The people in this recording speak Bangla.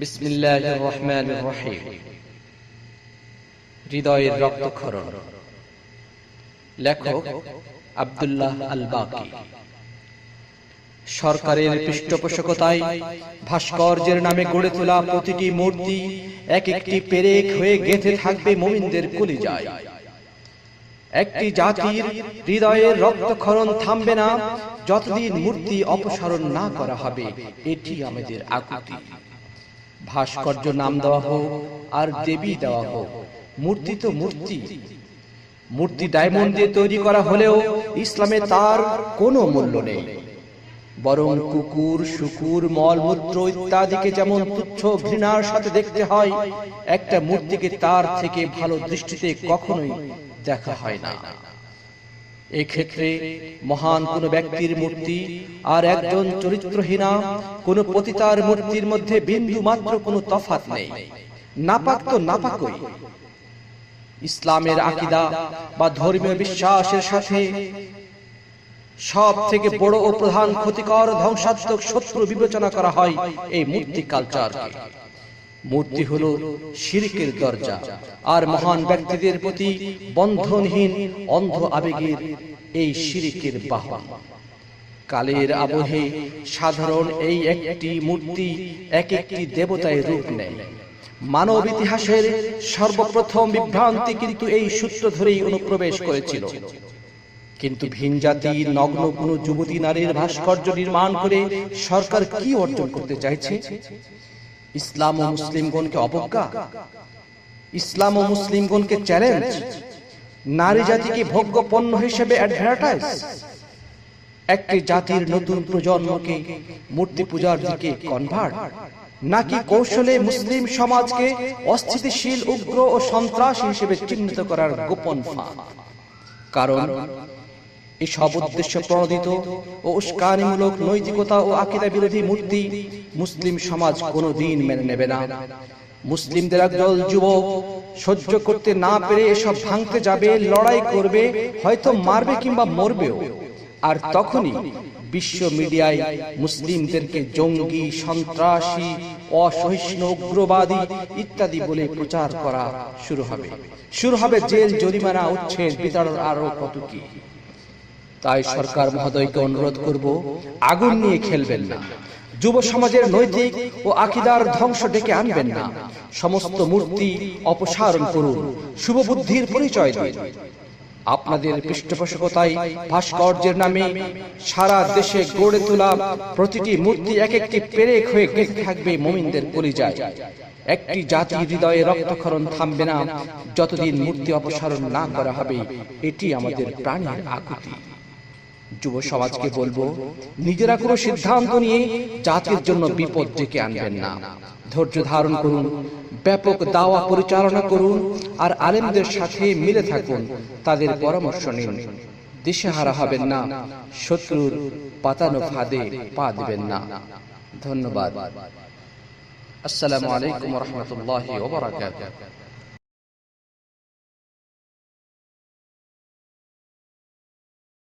বিসমিল্লাহ রহমান রহিম। হৃদয়ের রক্তক্ষরণ। লেখক আব্দুল্লাহ আল বাকি সরকারের পৃষ্ঠপোষকতায় ভাস্কর্যের নামে গড়ে তোলা প্রতিটি মূর্তি এক একটি পেরেক হয়ে গেঁথে থাকবে মোমিনদের কলিজায়। একটি জাতির হৃদয়ের রক্তক্ষরণ থামবে না, যতদিন মূর্তি অপসারণ না করা হবে, এটি আমাদের আকুতি। ভাস্কর্য নাম দেওয়া হোক আর দেবী দেওয়া হোক। মূর্তি তো মূর্তি মূর্তি। ডায়মন্ড দিয়ে তৈরি করা হলেও ইসলামে তার কোনো মূল্য নেই। বরং কুকুর শুকুর মলমূত্র ইত্যাদিকে যেমন তুচ্ছ ঘৃণার সাথে দেখতে হয় একটা মূর্তিকে তার থেকে ভালো দৃষ্টিতে কখনোই দেখা হয় না। এক্ষেত্রে মহান কোন ব্যক্তির মূর্তি আর একজন চরিত্রহীনা, কোন পতিতার মূর্তির মধ্যে বিন্দু মাত্র কোনো তফাত নেই। নাপাক তো নাপাকই। ইসলামের আকিদা বা ধর্মীয় বিশ্বাসের সাথে সব থেকে বড় ও প্রধান ক্ষতিকর, ধ্বংসাত্মক শত্রু বিবেচনা করা হয় এই মূর্তি কালচারকে। মূর্তি হল শিরকের দরজা। আর মহান ব্যক্তিদের প্রতি বন্ধনহীন অন্ধ আবেগের এই শিরিকের বাহন কালের আবহে সাধারণ এই একটি মূর্তি এক একটি দেবতায় রূপ নেয়। মানব ইতিহাসের সর্বপ্রথম বিভ্রান্তি কিন্তু এই সূত্র ধরেই অনুপ্রবেশ করেছিল। কিন্তু ভিন জাতির নগ্ন কোন যুবতী নারীর ভাস্কর্য নির্মাণ করে সরকার কি অর্জন করতে চাইছে? ইসলাম ও মুসলিমগণকে অবজ্ঞা। ইসলাম ও মুসলিমগণকে চ্যালেঞ্জ নারী জাতিকে ভোগ্য পণ্য হিসেবে অ্যাডভার্টাইজ একটি জাতির নতুন প্রজন্মকে মূর্তি পূজার দিকে কনভার্ট নাকি কৌশলে মুসলিম সমাজকে অস্থিতিশীল, উগ্র ও সন্ত্রাস হিসেবে চিহ্নিত করার গোপন ফাঁদ। কারণ এসব উদ্দেশ্য প্রণোদিত ও উস্কানিমূলক নৈতিকতা ও আকিদা বিরোধী মূর্তি মুসলিম সমাজ কোনো দিন মেনে নেবে না। মুসলিমদের একদল যুবক সহ্য করতে না পেরে এসব ভাঙতে যাবে, লড়াই করবে, হয়তো মারবে কিংবা মরবেও। আর তখনই বিশ্ব মিডিয়ায় মুসলিমদেরকে জঙ্গি, সন্ত্রাসী, অসহিষ্ণু, উগ্রবাদী ইত্যাদি বলে প্রচার করা শুরু হবে। শুরু হবে জেল, জরিমানা, উচ্ছেদ, বিতরণ, আরও কত কি। তাই সরকার মহোদয়কে অনুরোধ করব আগুন নিয়ে খেলবেন না। যুব সমাজের নৈতিক ও আকিদার ধ্বংস ডেকে আনবেন না। সমস্ত মূর্তি অপসারণ করুন। শুভ বুদ্ধির পরিচয় দিন। আপনাদের পৃষ্ঠপোষকতায় ভাস্কর্যের নামে সারা দেশে গড়ে তোলা প্রতিটি মূর্তি এক একটি পেরেক হয়ে গেঁথে থাকবে মোমিনদের কলিজায়। একটি জাতি হৃদয়ে রক্তক্ষরণ থামবে না। যতদিন মূর্তি অপসারণ না করা হবে এটি আমাদের প্রাণের আকুতি যুব সমাজকে বলব নিজেরা কোনো সিদ্ধান্ত নিয়ে জাতির জন্য বিপদ ডেকে আনবেন না। ধৈর্য ধারণ করুন ব্যাপক দাওয়া পরিচালনা করুন আর আলেমদের সাথে মিলে থাকুন তাদের পরামর্শ নিন। দিশেহারা হবেন না শত্রুর পাতানো ফাঁদে পা দেবেন না। ধন্যবাদ। আসসালামু আলাইকুম রহমতুল্লাহ ওবরাকাতুহ